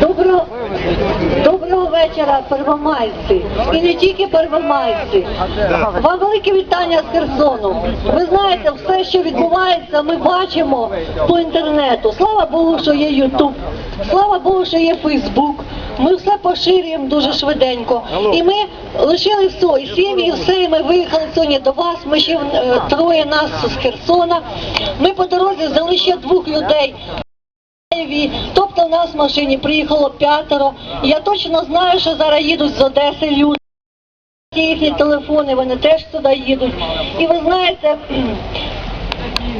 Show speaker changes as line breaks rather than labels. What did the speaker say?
Доброго Доброго вечора, первомайці, і не тільки первомайці. Вам велике вітання з Херсону. Ви знаєте, все, що відбувається, ми бачимо по інтернету. Слава Богу, що є Ютуб, слава Богу, що є Фейсбук. Ми все поширюємо дуже швиденько. І ми лишили все, і сім'ї, і все, і ми виїхали сьогодні до вас. Ми ще е, троє нас з Херсона. Ми по дорозі взяли ще двох людей. Тобто в нас в машині приїхало п'ятеро. Я точно знаю, що зараз їдуть з Одеси люди. Їхні телефони, вони теж сюди їдуть. І ви знаєте,